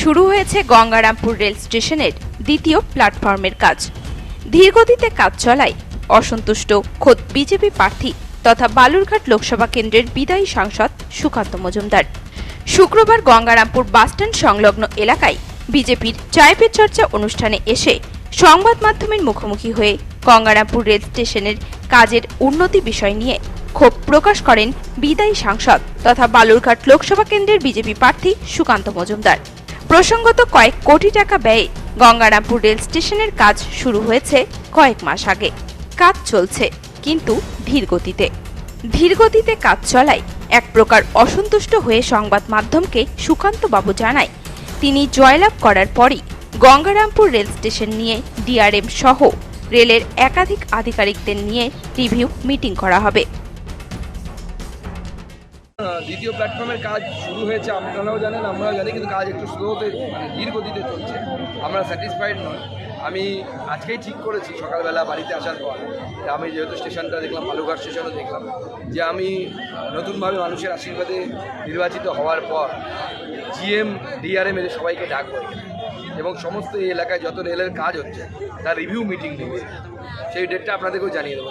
শুরু হয়েছে গঙ্গারামপুর রেল স্টেশনের দ্বিতীয় প্ল্যাটফর্মের কাজ। ধীরগতিতে কাজ চলায় অসন্তুষ্ট খোদ বিজেপি প্রার্থী তথা বালুরঘাট লোকসভা কেন্দ্রের বিদায়ী সাংসদ সুকান্ত মজুমদার। শুক্রবার গঙ্গারামপুর বাসস্ট্যান্ড সংলগ্ন এলাকায় বিজেপির চায় পে চর্চা অনুষ্ঠানে এসে সংবাদ মাধ্যমের মুখোমুখি হয়ে গঙ্গারামপুর রেল স্টেশনের কাজের উন্নতি বিষয় নিয়ে ক্ষোভ প্রকাশ করেন বিদায়ী সাংসদ তথা বালুরঘাট লোকসভা কেন্দ্রের বিজেপি প্রার্থী সুকান্ত মজুমদার। প্রসঙ্গত কয়েক কোটি টাকা ব্যয়ে গঙ্গারামপুর রেল স্টেশনের কাজ শুরু হয়েছে কয়েক মাস আগে। কাজ চলছে, কিন্তু ধীর গতিতে। ধীর গতিতে কাজ চলায় এক প্রকার অসন্তুষ্ট হয়ে সংবাদ মাধ্যমকে সুকান্ত বাবু জানায়, তিনি জয়লাভ করার পরই গঙ্গারামপুর রেল স্টেশন নিয়ে ডিআরএম সহ রেলের একাধিক আধিকারিকদের নিয়ে রিভিউ মিটিং করা হবে। দ্বিতীয় প্ল্যাটফর্মের কাজ শুরু হয়েছে, আপনারাও জানেন, আমরাও জানি, কিন্তু কাজ একটু স্লোতে মানে ধীর গতিতে চলছে। আমরা স্যাটিসফাইড নই। আমি আজকেই ঠিক করেছি, সকালবেলা বাড়িতে আসার পর। আমি যেহেতু স্টেশনটা দেখলাম বালুঘাট স্টেশনও দেখলাম। যে আমি নতুনভাবে মানুষের আশীর্বাদে নির্বাচিত হওয়ার পর জিএম ডিআরএম এদের সবাইকে ডাকবো। এবং সমস্ত এই এলাকায় যত রেলের কাজ হচ্ছে, তার রিভিউ মিটিং নেবে সেই ডেটটা আপনাদেরকেও জানিয়ে দেবো।